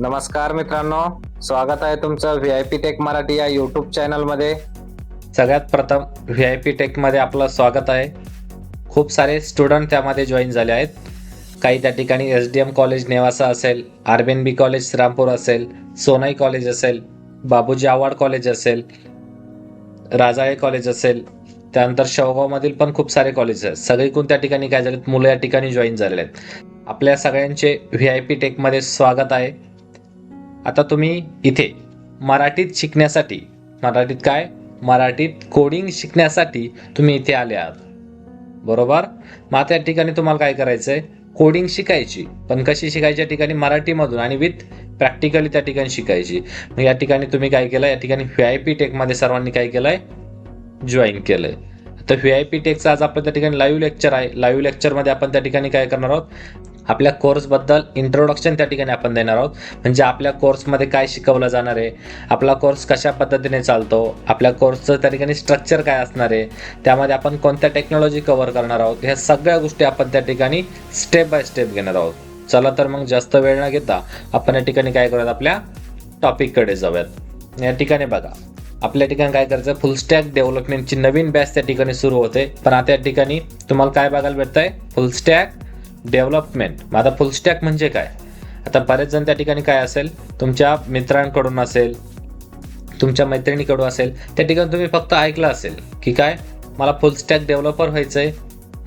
नमस्कार मित्रांनो स्वागत आहे तुमचं V I P tech Marathi या यूट्यूब चॅनलमध्ये सगळ्यात प्रथम व्ही आय पी टेकमध्ये आपलं स्वागत आहे. खूप सारे स्टुडंट त्यामध्ये जॉईन झाले आहेत. काही त्या ठिकाणी S D M college Nevasa असेल R B N B college Shrirampur असेल सोनाई कॉलेज असेल बाबूजी आव्हाड कॉलेज असेल राजाळे कॉलेज असेल त्यानंतर शेवगावमधील पण खूप सारे कॉलेज आहेत. सगळीकडून त्या ठिकाणी काय झालेत? मुलं या ठिकाणी जॉईन झालेले आहेत. आपल्या सगळ्यांचे व्ही आय पी टेकमध्ये स्वागत आहे. आता तुम्ही इथे मराठीत शिकण्यासाठी मराठीत काय? मराठीत कोडिंग शिकण्यासाठी तुम्ही इथे आले आहात. बरोबर? मग आता या ठिकाणी तुम्हाला काय करायचं आहे कोडिंग शिकायची पण कशी शिकायची या ठिकाणी? मराठीमधून आणि विथ प्रॅक्टिकली त्या ठिकाणी शिकायची. मग या ठिकाणी तुम्ही काय केलं या ठिकाणी व्ही आय पी टेकमध्ये सर्वांनी काय केलंय? जॉईन केलंय. तर व्ही आय पी टेकचं आज आपलं त्या ठिकाणी लाईव्ह लेक्चर आहे. लाईव्ह लेक्चरमध्ये आपण त्या ठिकाणी काय करणार आहोत? आपल्या कोर्सबद्दल इंट्रोडक्शन त्या ठिकाणी आपण देणार आहोत. म्हणजे आपल्या कोर्समध्ये काय शिकवलं जाणार आहे आपला कोर्स कशा पद्धतीने चालतो आपल्या कोर्सचं त्या ठिकाणी स्ट्रक्चर काय असणार आहे त्यामध्ये आपण कोणत्या टेक्नॉलॉजी कव्हर करणार आहोत ह्या सगळ्या गोष्टी आपण त्या ठिकाणी स्टेप बाय स्टेप घेणार आहोत. चला तर मग जास्त वेळ न घेता आपण या ठिकाणी काय करूयात आपल्या टॉपिककडे जाऊयात. या ठिकाणी बघा आपल्या ठिकाणी काय करायचं फुल स्टॅक डेव्हलपमेंटची नवीन बॅच त्या ठिकाणी सुरू होते. पण आता या ठिकाणी तुम्हाला काय बघायला भेटतंय फुल स्टॅक डेव्हलपमेंट. मग आता फुल स्टॅक म्हणजे काय? आता बरेच जण त्या ठिकाणी काय असेल? तुमच्या मित्रांकडून असेल तुमच्या मैत्रिणीकडून असेल त्या ठिकाणी तुम्ही फक्त ऐकलं असेल की काय? मला फुल स्टॅक डेव्हलपर आहे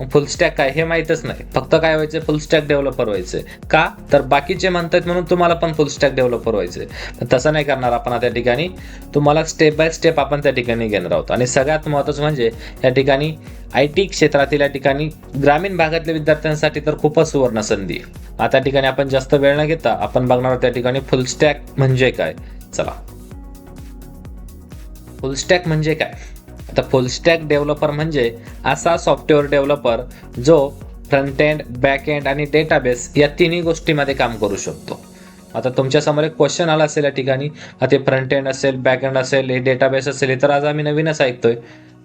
फुल स्टॅक काय हे माहीतच नाही. फक्त काय व्हायचं फुल स्टॅक डेव्हलपर व्हायचे. का? तर बाकीचे म्हणतात म्हणून तुम्हाला पण फुल स्टॅक डेव्हलपर व्हायचे. तसं नाही करणार आपण त्या ठिकाणी. तुम्हाला स्टेप बाय स्टेप आपण त्या ठिकाणी घेणार आहोत. आणि सगळ्यात महत्त्वाचं म्हणजे या ठिकाणी आय टी क्षेत्रातील या ठिकाणी ग्रामीण भागातल्या विद्यार्थ्यांसाठी तर खूपच सुवर्ण संधी आहे. आता त्या ठिकाणी आपण जास्त वेळ न घेता आपण बघणार आहोत त्या ठिकाणी फुल स्टॅक म्हणजे काय? चला. फुल स्टॅक म्हणजे काय? आता फुल स्टॅक डेव्हलपर म्हणजे असा सॉफ्टवेअर डेव्हलपर जो फ्रंट एंड बॅक एंड आणि डेटाबेस या तिन्ही गोष्टीमध्ये काम करू शकतो. आता तुमच्यासमोर एक क्वेश्चन आला असेल या ठिकाणी. आता ते फ्रंट एंड असेल बॅक एंड असेल हे डेटाबेस असेल हे तर आज आम्ही नवीनच ऐकतोय.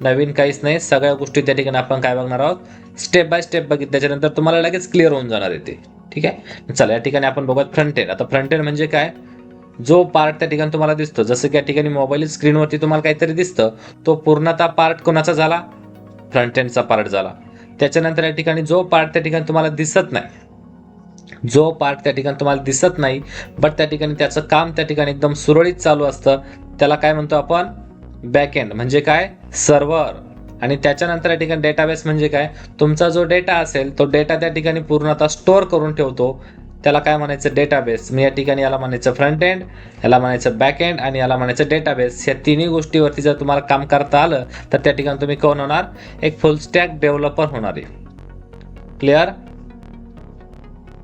नवीन काहीच नाही सगळ्या गोष्टी त्या ठिकाणी आपण काय बघणार आहोत? स्टेप बाय स्टेप बघितल्याच्यानंतर तुम्हाला लगेच क्लिअर होऊन जाणार आहे ते. ठीक आहे? चला या ठिकाणी आपण बघूयात फ्रंट एंड आता फ्रंट एंड म्हणजे काय? जो पार्ट त्या ठिकाणी तुम्हाला दिसतो जसं की या ठिकाणी मोबाईल स्क्रीनवरती तुम्हाला काहीतरी दिसतं तो पूर्णतः पार्ट कोणाचा झाला? फ्रंट एंडचा पार्ट झाला. त्याच्यानंतर या ठिकाणी जो पार्ट त्या ठिकाणी तुम्हाला दिसत नाही जो पार्ट त्या ठिकाणी तुम्हाला दिसत नाही बट त्या ठिकाणी त्याचं काम त्या ठिकाणी एकदम सुरळीत चालू असतं त्याला काय म्हणतो आपण? बॅक एंड म्हणजे काय? सर्व्हर आणि त्याच्यानंतर या ठिकाणी डेटाबेस म्हणजे काय? तुमचा जो डेटा असेल तो डेटा त्या ठिकाणी पूर्णतः स्टोअर करून ठेवतो त्याला काय म्हणायचं? डेटाबेस मी या ठिकाणी याला म्हणायचं फ्रंट एंड याला म्हणायचं बॅक एंड आणि याला म्हणायचं डेटाबेस या तिन्ही गोष्टीवरती जर तुम्हाला काम करता आलं तर त्या ठिकाणी तुम्ही कोण होणार? एक फुल स्टॅक डेव्हलपर होणार आहे. क्लिअर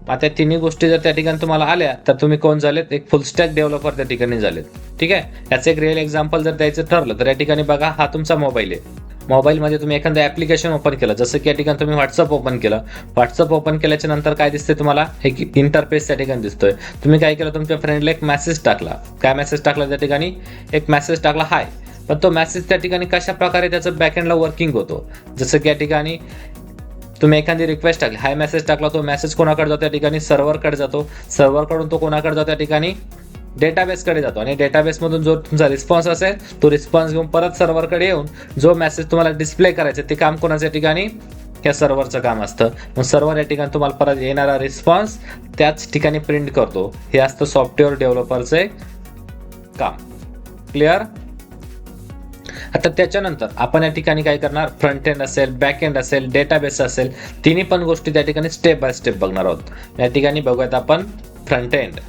आता तिन्ही गोष्टी जर त्या ठिकाणी तुम्हाला आल्या तर तुम्ही कोण झालेत? एक फुल स्टॅक डेव्हलपर त्या ठिकाणी झालेत. ठीक आहे? याचं एक रिअल एक्झाम्पल जर द्यायचं ठरलं तर या ठिकाणी बघा हा तुमचा मोबाईल आहे. मोबाईलमध्ये तुम्ही एखादं ॲप्लिकेशन ओपन केलं जसं की या ठिकाणी तुम्ही व्हॉट्सअप ओपन केलं. व्हॉट्सअप ओपन केल्याच्यानंतर काय दिसतंय तुम्हाला? एक इंटरफेस त्या ठिकाणी दिसतोय. तुम्ही काय केलं? तुमच्या फ्रेंडला एक मेसेज टाकला. काय मेसेज टाकला त्या ठिकाणी? एक मेसेज टाकला हाय पण तो मेसेज त्या ठिकाणी कशा प्रकारे त्याचं बॅकएंडला वर्किंग होतो? जसं की या ठिकाणी तुम्ही एखादी रिक्वेस्ट टाकली. हाय मेसेज टाकला तो मेसेज कोणाकडे जातो? त्या ठिकाणी सर्व्हरकडे जातो. सर्व्हरकडून तो कोणाकडे जातो? त्या ठिकाणी डेटाबेसकडे जातो. आणि डेटाबेसमधून जो तुमचा रिस्पॉन्स असेल तो रिस्पॉन्स घेऊन परत सर्व्हरकडे येऊन जो मेसेज तुम्हाला डिस्प्ले करायचा ते काम कोणाच्या ठिकाणी? या सर्व्हरचं काम असतं. मग सर्व्हर या ठिकाणी तुम्हाला परत येणारा रिस्पॉन्स त्याच ठिकाणी प्रिंट करतो. हे असतं सॉफ्टवेअर डेव्हलपरचे काम. क्लिअर आता त्याच्यानंतर आपण या ठिकाणी काय करणार? फ्रंट एंड असेल बॅक एंड असेल डेटाबेस असेल तिन्ही पण गोष्टी त्या ठिकाणी स्टेप बाय स्टेप बघणार आहोत. या ठिकाणी बघूयात आपण फ्रंट एंड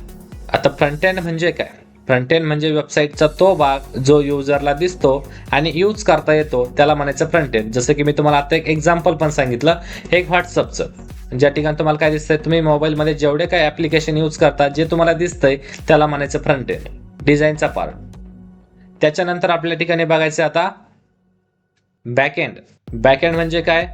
आता फ्रंट एंड म्हणजे काय? फ्रंट एंड म्हणजे वेबसाईटचा तो भाग जो युजरला दिसतो आणि यूज करता येतो त्याला म्हणायचं फ्रंट एंड जसं की मी तुम्हाला आता एक एक्झाम्पल पण सांगितलं एक व्हॉट्सअपचं ज्या ठिकाणी तुम्हाला काय दिसतंय तुम्ही मोबाईलमध्ये जेवढे काय ॲप्लिकेशन यूज करता जे तुम्हाला दिसतंय त्याला म्हणायचं फ्रंट एंड डिझाईनचा पार्ट त्याच्यानंतर आपल्या ठिकाणी बघायचं आता बॅकएंड बॅकएंड म्हणजे काय?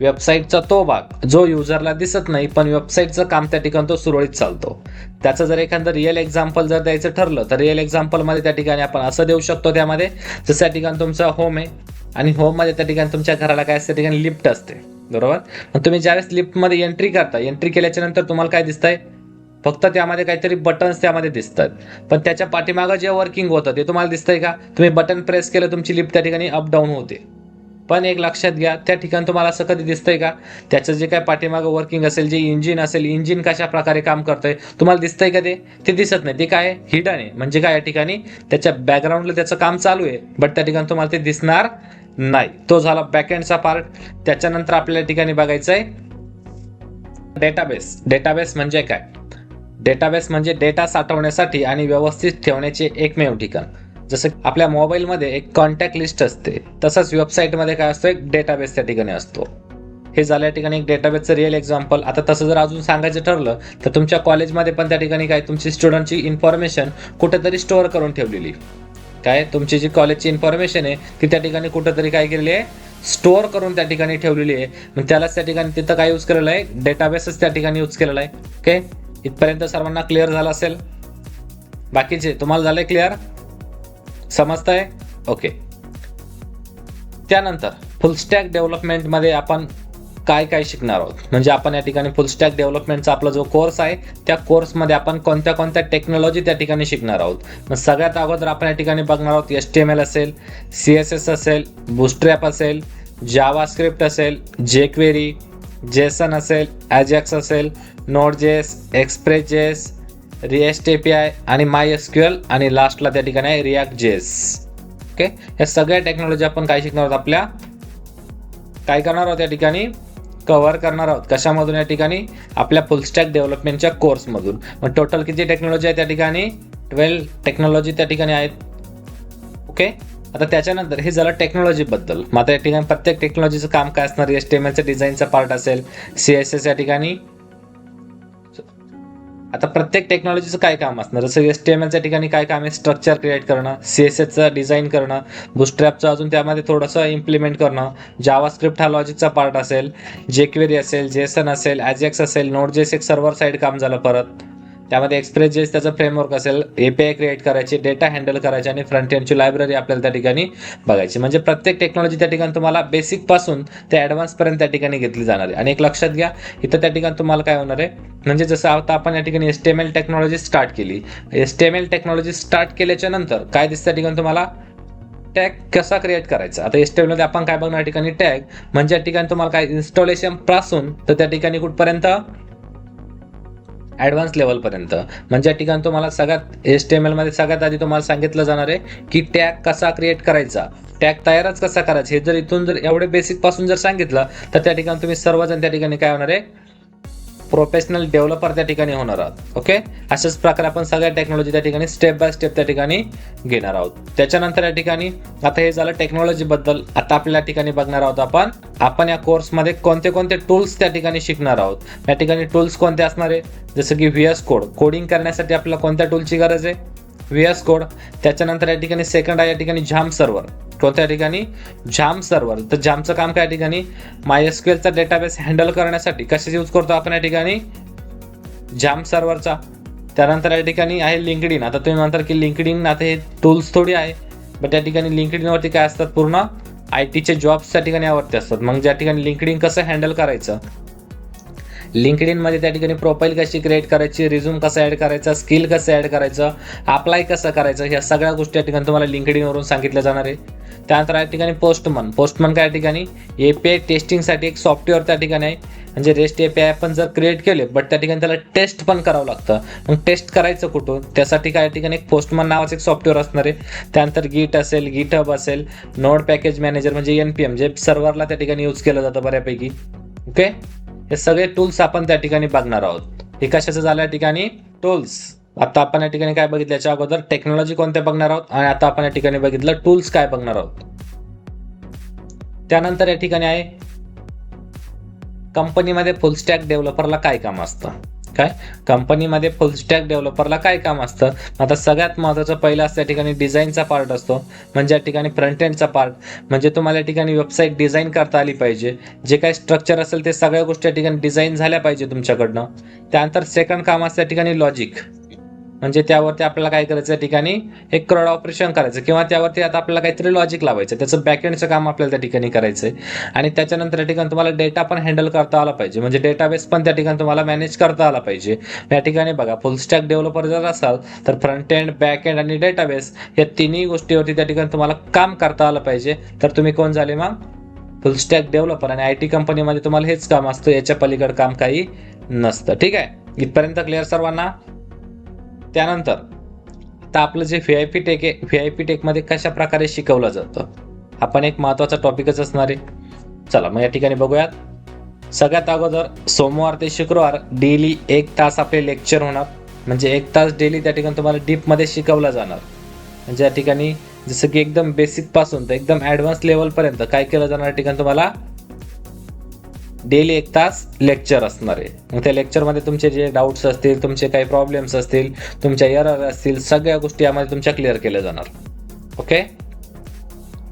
वेबसाईटचा तो भाग जो युजरला दिसत नाही पण वेबसाईटचं काम त्या ठिकाणी तो सुरळीत चालतो. त्याचं जर एखादं रिअल एक्झाम्पल जर द्यायचं ठरलं तर रिअल एक्झाम्पलमध्ये त्या ठिकाणी आपण असं देऊ शकतो त्यामध्ये जसं त्या ठिकाणी तुमचा होम आहे आणि होममध्ये त्या ठिकाणी तुमच्या घराला काय असते त्या ठिकाणी लिफ्ट असते. बरोबर? मग तुम्ही ज्यावेळेस लिफ्टमध्ये एंट्री करता एंट्री केल्याच्यानंतर तुम्हाला काय दिसतंय? फक्त त्यामध्ये काहीतरी बटन्स त्यामध्ये दिसतात. पण त्याच्या पाठीमागं जे वर्किंग होतं ते तुम्हाला दिसतंय का? तुम्ही बटन प्रेस केलं तुमची लिफ्ट त्या ठिकाणी अप डाऊन होते. पण एक लक्षात घ्या त्या ठिकाणी तुम्हाला असं कधी दिसतंय का? त्याचं जे काय पाठीमागं वर्किंग असेल जे इंजिन असेल इंजिन कशा प्रकारे काम करतंय तुम्हाला दिसतंय का ते? ते दिसत नाही. ते काय? हिडन आहे. म्हणजे काय या ठिकाणी? त्याच्या बॅकग्राऊंडला त्याचं काम चालू आहे बट त्या ठिकाणी तुम्हाला ते दिसणार नाही. तो झाला बॅकएंडचा पार्ट त्याच्यानंतर आपल्याला ठिकाणी बघायचं आहे डेटाबेस डेटाबेस म्हणजे काय? डेटाबेस म्हणजे डेटा साठवण्यासाठी आणि व्यवस्थित ठेवण्याचे एकमेव ठिकाण. जसं आपल्या मोबाईलमध्ये एक कॉन्टॅक्ट लिस्ट असते तसंच वेबसाईटमध्ये काय असतो एक डेटाबेस त्या ठिकाणी असतो. हे झाल्या ठिकाणी एक डेटाबेसचं रिअल एक्झाम्पल आता तसं जर अजून सांगायचं ठरलं तर तुमच्या कॉलेजमध्ये पण त्या ठिकाणी काय तुमची स्टुडंटची इन्फॉर्मेशन कुठेतरी स्टोअर करून ठेवलेली. काय तुमची जी कॉलेजची इन्फॉर्मेशन आहे ती त्या ठिकाणी कुठेतरी काय केलेली आहे स्टोअर करून त्या ठिकाणी ठेवलेली आहे. मग त्यालाच त्या ठिकाणी तिथं काय यूज केलेलं आहे डेटाबेसच त्या ठिकाणी यूज केलेला आहे. ओके इथपर्यंत सर्वांना क्लिअर झालं असेल? बाकीचे तुम्हाला झालं क्लिअर समजतंय? ओके त्यानंतर फुल स्टॅक डेव्हलपमेंटमध्ये आपण काय काय शिकणार आहोत? म्हणजे आपण या ठिकाणी फुल स्टॅक डेव्हलपमेंटचा आपला जो कोर्स आहे त्या कोर्समध्ये आपण कोणत्या कोणत्या टेक्नॉलॉजी त्या ठिकाणी शिकणार आहोत? मग सगळ्यात अगोदर आपण या ठिकाणी बघणार आहोत एस टी एम एल असेल सी एस एस असेल बुस्ट्रॅप असेल जावा स्क्रिप्ट असेल जेक्वेरी जेसन असेल ॲजॅक्स असेल Node JS Express JS REST A P I आणि माय एस क्यू एल आणि लास्टला त्या ठिकाणी आहे रिॲक्ट जेस ओके या सगळ्या टेक्नॉलॉजी आपण काय शिकणार आहोत आपल्या? काय करणार आहोत या ठिकाणी? कव्हर करणार आहोत. कशामधून या ठिकाणी? आपल्या फुलस्टॅक डेव्हलपमेंटच्या कोर्समधून मग टोटल किती टेक्नॉलॉजी आहे त्या ठिकाणी? ट्वेल्व टेक्नॉलॉजी त्या ठिकाणी आहेत. ओके आता त्याच्यानंतर हे झालं टेक्नॉलॉजीबद्दल मग आता या ठिकाणी प्रत्येक टेक्नॉलॉजीचं काम काय असणार? एस टी एम एलचं डिझाईनचा पार्ट असेल. सी एस एस या ठिकाणी. आता प्रत्येक टेक्नॉलॉजीचं काय काम असणार? जसं एस टी एम एलच्या ठिकाणी काय काम आहे? स्ट्रक्चर क्रिएट करणं सी एस एसचं डिझाईन करणं बुस्ट्रॅपचं अजून त्यामध्ये थोडंसं इम्प्लिमेंट करणं जावा स्क्रिप्ट हा लॉजिकचा पार्ट असेल जेक्वेरी असेल जेसन असेल ॲजेक्स असेल नोट जेस एक सर्व्हर साईड काम झालं परत. त्यामध्ये एक्सप्रेस जेस त्याचं फ्रेमवर्क असेल एपीआय क्रिएट करायची डेटा हँडल करायची आणि फ्रंट एंडची लायब्ररी आपल्याला त्या ठिकाणी बघायची. म्हणजे प्रत्येक टेक्नॉलॉजी त्या ठिकाणी तुम्हाला बेसिकपासून ते ॲडव्हान्सपर्यंत त्या ठिकाणी घेतली जाणार आहे. आणि एक लक्षात घ्या इथं त्या ठिकाणी तुम्हाला काय होणार आहे? म्हणजे जसं आता आपण या ठिकाणी S T M L technology start केली. S T M L technology start केल्याच्यानंतर काय दिसतं त्या ठिकाणी तुम्हाला? टॅग कसा क्रिएट करायचा? आता एस टी आपण काय बघणार या ठिकाणी? टॅग म्हणजे या ठिकाणी तुम्हाला काय इन्स्टॉलेशनपासून तर त्या ठिकाणी कुठपर्यंत? ॲडव्हान्स लेवलपर्यंत म्हणजे या ठिकाणी तुम्हाला सगळ्यात एस टी एम एलमध्ये सगळ्यात आधी तुम्हाला सांगितलं जाणार आहे की टॅग कसा क्रिएट करायचा. टॅग तयारच कसा करायचा? हे जर इथून जर एवढे बेसिकपासून जर सांगितलं तर त्या ठिकाणी तुम्ही सर्वजण त्या ठिकाणी काय होणार आहे? प्रोफेशनल डेव्हलपर त्या ठिकाणी होणार आहोत. ओके अशाच प्रकारे आपण सगळ्या टेक्नॉलॉजी त्या ठिकाणी स्टेप बाय स्टेप त्या ठिकाणी घेणार आहोत. त्याच्यानंतर या ठिकाणी आता हे झालं टेक्नॉलॉजी बद्दल. आता आपल्या ठिकाणी बघणार आहोत आपण आपण या कोर्समध्ये कोणते कोणते टूल्स त्या ठिकाणी शिकणार आहोत. या ठिकाणी टूल्स कोणते असणार आहे? जसं की व्ही एस कोड कोडिंग करण्यासाठी आपल्याला कोणत्या टूलची गरज आहे? व्हीएस कोड त्याच्यानंतर या ठिकाणी सेकंड आहे या ठिकाणी झाम सर्व्हर कोणत्या ठिकाणी? झाम सर्व्हर तर झामचं काम काय ठिकाणी? माय चा डेटाबेस हँडल करण्यासाठी. कशाचा यूज करतो आपण या ठिकाणी? झाम सर्व्हरचा त्यानंतर या ठिकाणी आहे लिंकडिन आता तुम्ही म्हणता की लिंकडिन आता हे टूल्स थोडी आहे. बट या ठिकाणी लिंकडिनवरती काय असतात पूर्ण? आय टीचे जॉब्स त्या ठिकाणी यावरती असतात. मग ज्या ठिकाणी लिंकडिन कसं हँडल करायचं? लिंकडिनमध्ये त्या ठिकाणी प्रोफाईल कशी क्रिएट करायची रिझ्यूम कसं ऍड करायचा स्किल कसं ऍड करायचं अप्लाय कसं करायचं ह्या सगळ्या गोष्टी या ठिकाणी तुम्हाला LinkedIn इनवरून सांगितल्या जाणार आहे. त्यानंतर या ठिकाणी पोस्टमन पोस्टमन काय या ठिकाणी? एपीआय टेस्टिंगसाठी एक सॉफ्टवेअर त्या ठिकाणी आहे. म्हणजे रेस्ट एप ए आय आपण जर क्रिएट केले बट त्या ठिकाणी त्याला टेस्ट पण करावं लागतं. मग टेस्ट करायचं कुठून? त्यासाठी काय ठिकाणी एक पोस्टमन नावाचं एक सॉफ्टवेअर असणार आहे. त्यानंतर गीट असेल गिटहब असेल नोड पॅकेज मॅनेजर म्हणजे एनपीएम जे सर्व्हरला त्या ठिकाणी यूज केलं जातं बऱ्यापैकी. ओके हे सगळे टूल्स आपण त्या ठिकाणी बघणार आहोत. हे कशाचं झालं या ठिकाणी? टूल्स आता आपण या ठिकाणी काय बघितलं? याच्या अगोदर टेक्नॉलॉजी कोणत्या बघणार आहोत? आणि आता आपण या ठिकाणी बघितलं टूल्स काय बघणार आहोत. त्यानंतर या ठिकाणी आहे कंपनीमध्ये फुल स्टॅक डेव्हलपरला काय काम असतं? काय? कंपनीमध्ये फुल स्टॅक डेव्हलपरला काय काम असतं? आता सगळ्यात महत्त्वाचं पहिलं असतं या ठिकाणी डिझाईनचा पार्ट असतो. म्हणजे या ठिकाणी फ्रंट एंडचा पार्ट म्हणजे तुम्हाला या ठिकाणी वेबसाईट डिझाईन करता आली पाहिजे. जे काही स्ट्रक्चर असेल ते सगळ्या गोष्टी या ठिकाणी डिझाईन झाल्या पाहिजे तुमच्याकडनं. त्यानंतर सेकंड काम असतं या ठिकाणी लॉजिक म्हणजे त्यावरती आपल्याला काय करायचं त्या ठिकाणी एक क्रॉड ऑपरेशन करायचं किंवा त्यावरती आता आपल्याला काहीतरी लॉजिक लावायचं. त्याचं बॅकएंडचं काम आपल्याला त्या ठिकाणी करायचं आहे आणि त्याच्यानंतर त्या ठिकाणी तुम्हाला डेटा पण हँडल करता आला पाहिजे. म्हणजे डेटाबेस पण त्या ठिकाणी तुम्हाला मॅनेज करता आला पाहिजे. या ठिकाणी बघा फुल स्टॅक डेव्हलपर जर असाल तर फ्रंट एंड बॅक एंड आणि डेटाबेस या तिन्ही गोष्टीवरती त्या ठिकाणी तुम्हाला काम करता आलं पाहिजे. तर तुम्ही कोण झाले मग? फुल स्टॅक डेव्हलपर आणि आय टी कंपनीमध्ये तुम्हाला हेच काम असतं. याच्या पलीकडे काम काही नसतं. ठीक आहे? इथपर्यंत क्लिअर सर्वांना? त्यानंतर आता आपलं जे व्ही आय पी टेक आहे व्ही आय पी टेकमध्ये कशा प्रकारे शिकवलं जातं आपण एक महत्त्वाचा टॉपिकच असणार आहे. चला मग या ठिकाणी बघूयात. सगळ्यात अगोदर सोमवार ते शुक्रवार डेली एक तास आपले लेक्चर होणार. म्हणजे एक तास डेली त्या ठिकाणी तुम्हाला डीपमध्ये शिकवलं जाणार. म्हणजे या ठिकाणी जसं की एकदम बेसिकपासून तर एकदम ॲडव्हान्स लेवलपर्यंत काय केलं जाणार ठिकाणी तुम्हाला डेली एक तास लेक्चर असणार आहे. मग त्या लेक्चरमध्ये तुमचे जे डाऊट्स असतील तुमचे काही प्रॉब्लेम्स असतील तुमच्या एरर असतील सगळ्या गोष्टी यामध्ये तुमच्या क्लिअर केल्या जाणार. ओके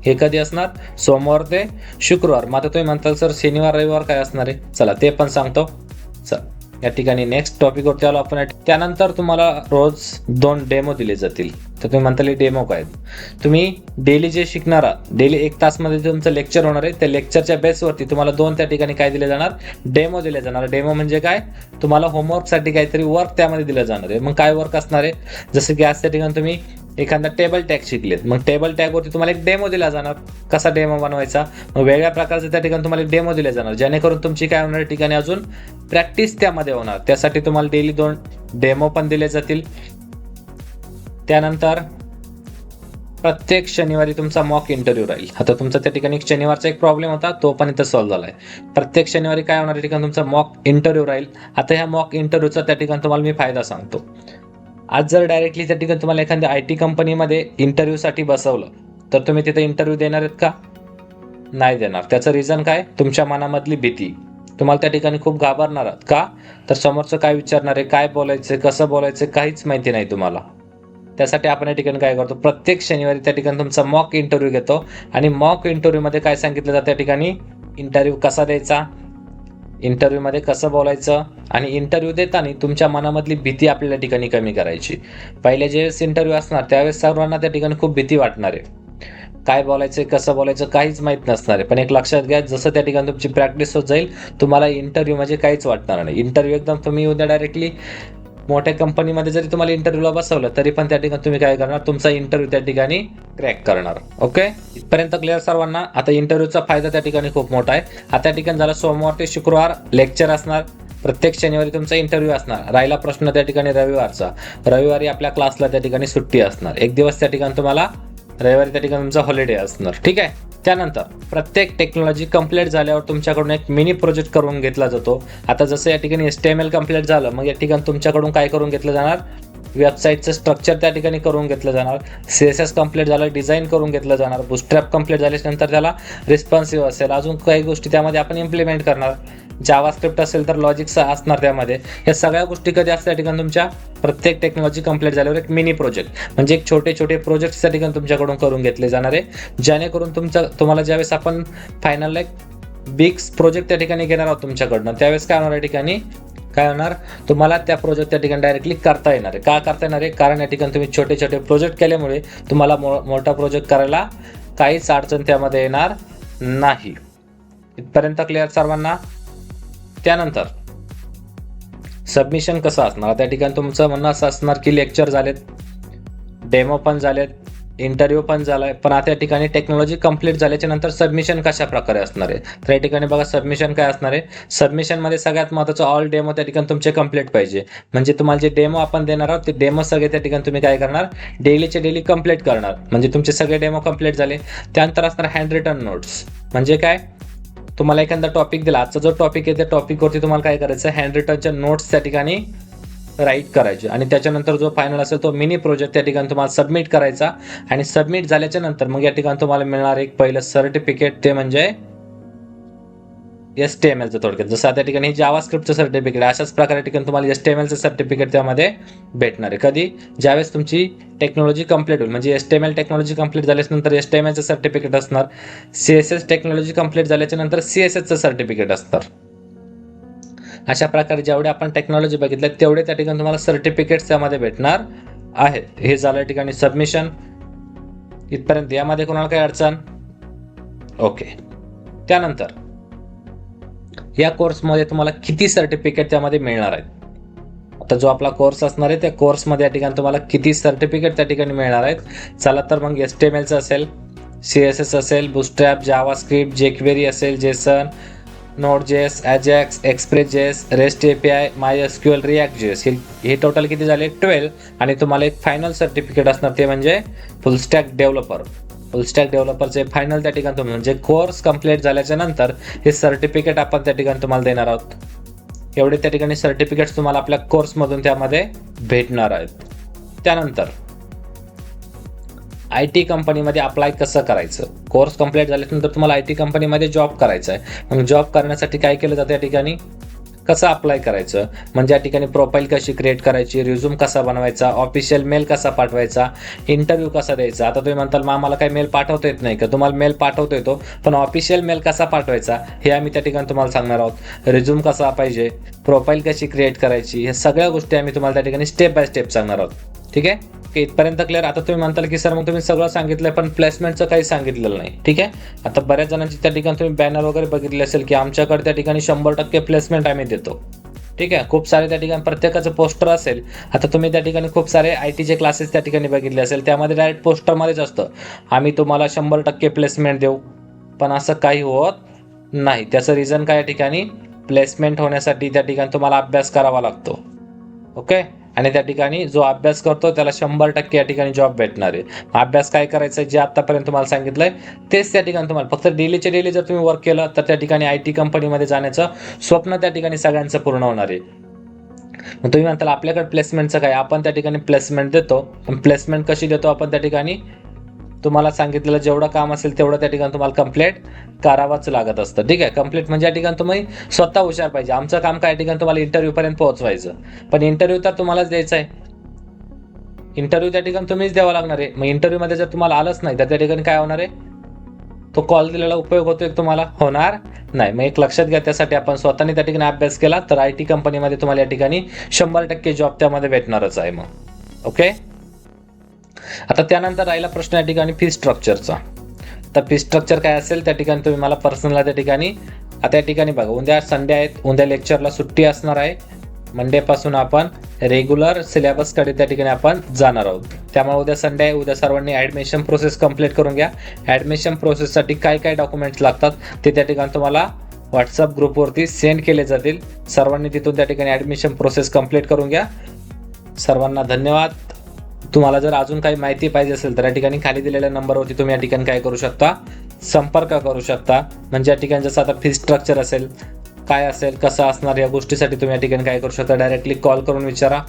हे कधी असणार? सोमवार ते शुक्रवार. मग आता तुम्ही म्हणताल सर शनिवार रविवार काय असणार आहे? चला ते पण सांगतो. चल या ठिकाणी नेक्स्ट टॉपिकवरती आलो आपण. त्यानंतर तुम्हाला रोज दोन डेमो दिले जातील. तर तुम्ही म्हणताले डेमो काय तुम्ही डेली जे शिकणार आहात डेली एक तासमध्ये तुमचं लेक्चर होणार आहे. त्या लेक्चरच्या बेसवरती तुम्हाला दोन त्या ठिकाणी काय दिले जाणार? डेमो दिले जाणार. डेमो म्हणजे काय? तुम्हाला होमवर्कसाठी काहीतरी वर्क त्यामध्ये दिलं जाणार आहे. मग काय वर्क असणार आहे? जसं की आज त्या ठिकाणी तुम्ही एखादा टेबल टॅग शिकलेत. मग टेबल टॅगवरती तुम्हाला एक डेमो दिला जाणार. कसा डेमो बनवायचा? मग वेगळ्या प्रकारचं त्या ठिकाणी तुम्हाला एक डेमो दिला जाणार. जेणेकरून तुमची काय होणार ठिकाणी अजून प्रॅक्टिस त्यामध्ये होणार. त्यासाठी तुम्हाला डेली दोन डेमो पण दिले जातील. त्यानंतर प्रत्येक शनिवारी तुमचा मॉक इंटरव्ह्यू राहील. आता तुमचा त्या ठिकाणी एक शनिवारचा एक प्रॉब्लेम होता तो पण इथं सॉल्व्ह झाला आहे प्रत्येक शनिवारी काय होणार या ठिकाणी तुमचा मॉक इंटरव्ह्यू राहील. आता ह्या मॉक इंटरव्ह्यूचा त्या ठिकाणी तुम्हाला मी फायदा सांगतो. आज जर डायरेक्टली त्या ठिकाणी तुम्हाला एखाद्या आय टी कंपनीमध्ये इंटरव्ह्यूसाठी बसवलं तर तुम्ही तिथे इंटरव्ह्यू देणार आहेत का? नाही देणार. त्याचं रिझन काय? तुमच्या मनामधली भीती. तुम्हाला त्या ठिकाणी खूप घाबरणार आहात. का? तर समोरचं काय विचारणार आहे काय बोलायचं कसं बोलायचं काहीच माहिती नाही तुम्हाला. त्यासाठी आपण या ठिकाणी काय करतो प्रत्येक शनिवारी त्या ठिकाणी तुमचा मॉक इंटरव्ह्यू घेतो. आणि मॉक इंटरव्ह्यूमध्ये काय सांगितलं जातं त्या ठिकाणी इंटरव्ह्यू कसा द्यायचा इंटरव्ह्यूमध्ये कसं बोलायचं आणि इंटरव्ह्यू देताना तुमच्या मनामधली भीती आपल्याला ठिकाणी कमी करायची. पहिले ज्यावेळेस इंटरव्ह्यू असणार त्यावेळेस सर्वांना त्या ठिकाणी खूप भीती वाटणार आहे. काय बोलायचं कसं बोलायचं काहीच माहीत नसणार आहे. पण एक लक्षात घ्या जसं त्या ठिकाणी तुमची प्रॅक्टिस होत जाईल तुम्हाला इंटरव्ह्यू म्हणजे काहीच वाटणार नाही. इंटरव्ह्यू एकदम तुम्ही उद्या डायरेक्टली मोठ्या कंपनीमध्ये जरी तुम्हाला इंटरव्ह्यूला बसवलं तरी पण त्या ठिकाणी तुम्ही काय करणार? तुमचा इंटरव्ह्यू त्या ठिकाणी क्रॅक करणार. ओके इथपर्यंत क्लिअर सर्वांना? आता इंटरव्ह्यूचा फायदा त्या ठिकाणी खूप मोठा आहे. आता त्या ठिकाणी झाला सोमवार ते शुक्रवार लेक्चर असणार. प्रत्येक शनिवारी तुमचा इंटरव्ह्यू असणार. राहिला प्रश्न त्या ठिकाणी रविवारचा. रविवारी आपल्या क्लासला त्या ठिकाणी सुट्टी असणार. एक दिवस त्या ठिकाणी तुम्हाला रविवारी त्या ठिकाणी तुमचा हॉलिडे असणार. ठीक आहे? त्यानंतर प्रत्येक टेक्नॉलॉजी कंप्लीट झाल्यावर तुमच्याकडून एक मिनी प्रोजेक्ट करून घेतला जातो. आता जसं या ठिकाणी S T M L complete झालं मग या ठिकाणी तुमच्याकडून काय करून घेतलं जाणार? वेबसाईटचं स्ट्रक्चर त्या ठिकाणी करून घेतलं जाणार. सी एस एस कंप्लीट झालं डिझाईन करून घेतलं जाणार. बुस्ट्रॅप कंप्लीट झाल्यानंतर त्याला रिस्पॉन्सिव्ह असेल. अजून काही गोष्टी त्यामध्ये आपण इम्प्लिमेंट करणार. जावास्क्रिप्ट असेल तर लॉजिक्स असणार त्यामध्ये. या सगळ्या गोष्टी कधी असतात त्या ठिकाणी तुमच्या? प्रत्येक टेक्नॉलॉजी कंप्लीट झाल्यावर एक मिनी प्रोजेक्ट म्हणजे एक छोटे छोटे प्रोजेक्ट त्या ठिकाणी तुमच्याकडून करून घेतले जाणार. आहे जेणेकरून तुमचं तुम्हाला ज्यावेळेस आपण फायनल एक बिग प्रोजेक्ट त्या ठिकाणी घेणार आहोत तुमच्याकडनं त्यावेळेस काय होणार या ठिकाणी? काय होणार? तुम्हाला त्या प्रोजेक्ट त्या ठिकाणी डायरेक्टली करता येणार आहे. का करता येणार आहे? कारण या ठिकाणी तुम्ही छोटे छोटे प्रोजेक्ट केल्यामुळे तुम्हाला मो मोठा प्रोजेक्ट करायला काहीच अडचण त्यामध्ये येणार नाही. इथपर्यंत क्लिअर सर्वांना? त्यानंतर सबमिशन कसं असणार? त्या ठिकाणी तुमचं म्हणणं असं असणार की लेक्चर झालेत डेमो पण झालेत इंटरव्ह्यू पण झाला आहे पण आता या ठिकाणी टेक्नॉलॉजी कंप्लीट झाल्याच्यानंतर सबमिशन कशा प्रकारे असणार आहे? तर या ठिकाणी बघा सबमिशन काय असणार आहे? सबमिशनमध्ये सगळ्यात महत्त्वाचं ऑल डेमो त्या ठिकाणी तुमचे कंप्लीट पाहिजे. म्हणजे तुम्हाला जे डेमो आपण देणार आहोत ते डेमो सगळे त्या ठिकाणी तुम्ही काय करणार? डेलीचे डेली कंप्लीट करणार. म्हणजे तुमचे सगळे डेमो कंप्लीट झाले. त्यानंतर असणार हँड रिटर्न नोट्स म्हणजे काय? तुम्हाला एखादा टॉपिक दिला आजचा जो टॉपिक आहे त्या टॉपिकवरती तुम्हाला काय करायचं हँड रिटर्नच्या नोट्स त्या ठिकाणी राईट करायचे. आणि त्याच्यानंतर जो फायनल असेल तो मिनी प्रोजेक्ट त्या ठिकाणी तुम्हाला सबमिट करायचा. आणि सबमिट झाल्याच्यानंतर मग या ठिकाणी तुम्हाला मिळणार एक पहिलं सर्टिफिकेट ते म्हणजे एस टी एम एलचं थोडक्यात. जसं त्या या ठिकाणी जावा स्क्रिप्टचं सर्टिफिकेट अशाच प्रकारे ठिकाणी तुम्हाला एस टी एम एलचं सर्टिफिकेट त्यामध्ये भेटणार आहे. कधी? ज्यावेळेस तुमची टेक्नॉलॉजी कंप्लीट होईल. म्हणजे S T M L technology complete झाल्याच्यानंतर एस टी एम एलचं सर्टिफिकेट असणार. C S S technology complete झाल्याच्यानंतर सी एस एसचं सर्टिफिकेट असणार. अशा प्रकारे जेवढे आपण टेक्नॉलॉजी बघितल्या तेवढे त्या ठिकाणी तुम्हाला सर्टिफिकेट्स त्यामध्ये भेटणार आहेत. हे झालं या ठिकाणी सबमिशन इथपर्यंत यामध्ये कोणाला काही अडचण? ओके त्यानंतर या कोर्समध्ये तुम्हाला किती सर्टिफिकेट त्यामध्ये मिळणार आहेत? आता जो आपला कोर्स असणार आहे त्या कोर्समध्ये या ठिकाणी तुम्हाला किती सर्टिफिकेट त्या ठिकाणी मिळणार आहेत? चला तर मग एस टी एम एलचं असेल सी एस एस असेल बुस्टॅप जावा स्क्रिप्ट जेक्वेरी असेल JSON Node JS Ajax Express JS REST A P I MySQL React JS हे टोटल किती झाले? ट्वेल्व आणि तुम्हाला एक फायनल सर्टिफिकेट असणार ते म्हणजे फुल स्टॅक डेव्हलपर स्टॅक डेव्हलपरचे फायनल त्या ठिकाणी तुम्ही म्हणजे कोर्स कंप्लीट झाल्याच्यानंतर हे सर्टिफिकेट आपण त्या ठिकाणी तुम्हाला देणार आहोत. एवढे त्या ठिकाणी सर्टिफिकेट्स तुम्हाला आपल्या कोर्समधून त्यामध्ये भेटणार आहेत. त्यानंतर आय टी कंपनीमध्ये अप्लाय कसं करायचं? कोर्स कंप्लीट झाल्यानंतर तुम्हाला आय टी कंपनीमध्ये जॉब करायचा आहे मग जॉब करण्यासाठी काय केलं जातं या ठिकाणी? कसं अप्लाय करायचं? म्हणजे या ठिकाणी प्रोफाईल कशी क्रिएट करायची? रिझ्यूम कसा बनवायचा? ऑफिशियल मेल कसा पाठवायचा? इंटरव्ह्यू कसा द्यायचा? आता तुम्ही म्हणताल मग आम्हाला काही मेल पाठवता येत नाही का? तुम्हाला मेल पाठवता येतो पण ऑफिशियल मेल कसा पाठवायचा? हे आम्ही त्या ठिकाणी तुम्हाला सांगणार आहोत. रिझ्यूम कसा पाहिजे? प्रोफाईल कशी क्रिएट करायची? हे सगळ्या गोष्टी आम्ही तुम्हाला त्या ठिकाणी स्टेप बाय स्टेप सांगणार आहोत. ठीक आहे? इथपर्यंत क्लिअर आता तुम्ही म्हणताल की सर मग तुम्ही सगळं सांगितलंय पण प्लेसमेंटचं काही सांगितलेलं नाही. ठीक आहे? आता बऱ्याच जणांची त्या ठिकाणी तुम्ही बॅनर वगैरे बघितले असेल की आमच्याकडे त्या ठिकाणी शंभर टक्के प्लेसमेंट आम्ही देतो. ठीक आहे? खूप सारे त्या ठिकाणी प्रत्येकाचं पोस्टर असेल. आता तुम्ही त्या ठिकाणी खूप सारे आय टीचे क्लासेस त्या ठिकाणी बघितले असेल. त्यामध्ये डायरेक्ट पोस्टरमध्येच असतं. आम्ही तुम्हाला शंभर टक्के प्लेसमेंट देऊ. पण असं काही होत नाही. त्याचं रिझन काय या ठिकाणी प्लेसमेंट होण्यासाठी त्या ठिकाणी तुम्हाला अभ्यास करावा लागतो. ओके? आणि त्या ठिकाणी जो अभ्यास करतो त्याला शंभर टक्के या ठिकाणी जॉब भेटणार आहे. अभ्यास काय करायचं जे आतापर्यंत तुम्हाला सांगितलंय तेच त्या ठिकाणी तुम्हाला. फक्त डेलीचे डेली जर तुम्ही वर्क केलं तर त्या ठिकाणी आय टी कंपनीमध्ये जाण्याचं स्वप्न त्या ठिकाणी सगळ्यांचं पूर्ण होणार आहे. मग तुम्ही म्हणताल आपल्याकडे प्लेसमेंटचं काय? आपण त्या ठिकाणी प्लेसमेंट देतो. पण प्लेसमेंट कशी देतो आपण त्या ठिकाणी? तुम्हाला सांगितलेलं जेवढं काम असेल तेवढं त्या ठिकाणी तुम्हाला कंप्लीट करावंच लागत असतं. ठीक आहे? कंप्लीट म्हणजे या ठिकाणी तुम्ही स्वतः हुशार पाहिजे. आमचं काम काय? ठिकाणी तुम्हाला इंटरव्ह्यूपर्यंत पोहोचवायचं. पण इंटरव्ह्यू तर तुम्हालाच द्यायचा आहे. इंटरव्ह्यू त्या ठिकाणी तुम्हीच द्यावा लागणार आहे. मग इंटरव्ह्यूमध्ये जर तुम्हाला आलंच नाही तर त्या ठिकाणी काय होणार आहे? तो कॉल दिलेला उपयोग होतोय तुम्हाला? होणार नाही. मग एक लक्षात घ्या त्यासाठी आपण स्वतःने त्या ठिकाणी अभ्यास केला तर आय टी कंपनीमध्ये तुम्हाला या ठिकाणी शंभर टक्के जॉब त्यामध्ये भेटणारच आहे मग. ओके आता त्यानंतर राहिला प्रश्न या ठिकाणी फी स्ट्रक्चरचा तर फी स्ट्रक्चर काय असेल त्या ठिकाणी तुम्ही मला पर्सनला त्या ठिकाणी आता या ठिकाणी बघा उद्या संडे आहेत उद्या लेक्चरला सुट्टी असणार आहे. मंडेपासून आपण रेग्युलर सिलेबसकडे त्या ठिकाणी आपण जाणार आहोत. त्यामुळे उद्या संडे आहे उद्या सर्वांनी ॲडमिशन प्रोसेस कंप्लीट करून घ्या. ॲडमिशन प्रोसेससाठी काय काय डॉक्युमेंट्स लागतात ते त्या ठिकाणी तुम्हाला व्हॉट्सअप ग्रुपवरती सेंड केले जातील. सर्वांनी तिथून त्या ठिकाणी ॲडमिशन प्रोसेस कंप्लीट करून घ्या. सर्वांना धन्यवाद. तुम्हाला जर अजून काही माहिती पाहिजे असेल तर या ठिकाणी खाली दिलेल्या नंबरवरती तुम्ही या ठिकाणी काय करू शकता? संपर्क करू शकता. म्हणजे या ठिकाणी जसं आता फी स्ट्रक्चर असेल काय असेल कसं असणार या गोष्टीसाठी तुम्ही या ठिकाणी काय करू शकता? डायरेक्टली कॉल करून विचारा.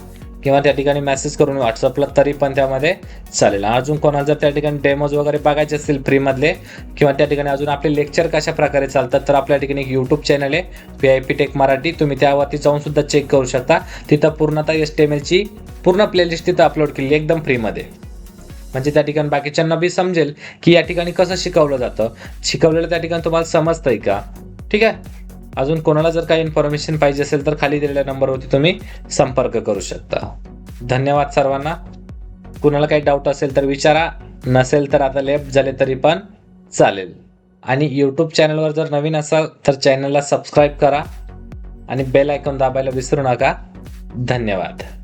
किंवा त्या ठिकाणी मेसेज करून व्हॉट्सअपला तरी पण त्यामध्ये चालेल. अजून कोणाला जर त्या ठिकाणी डेमोज वगैरे बघायचे असतील फ्रीमधले किंवा त्या ठिकाणी अजून आपले लेक्चर कशा प्रकारे चालतात तर आपल्या ठिकाणी एक यूट्यूब चॅनल आहे. P I P tech Marathi. तुम्ही त्यावरती जाऊन सुद्धा चेक करू शकता. तिथं पूर्णतः एस टी एम एलची पूर्ण प्लेलिस्ट तिथं अपलोड केली एकदम फ्रीमध्ये म्हणजे त्या ठिकाणी बाकीच्यांना बी समजेल की या ठिकाणी कसं शिकवलं जातं. शिकवलेलं त्या ठिकाणी तुम्हाला समजतंय का? ठीक आहे? अजून कोणाला जर काही इन्फॉर्मेशन पाहिजे असेल तर खाली दिलेल्या नंबरवरती तुम्ही संपर्क करू शकता. धन्यवाद सर्वांना. कुणाला काही डाऊट असेल तर विचारा. नसेल तर आता लेफ्ट झाले तरी पण चालेल. आणि यूट्यूब चॅनलवर जर नवीन असाल तर चॅनलला सबस्क्राईब करा. आणि बेल आयकॉन दाबायला विसरू नका. धन्यवाद.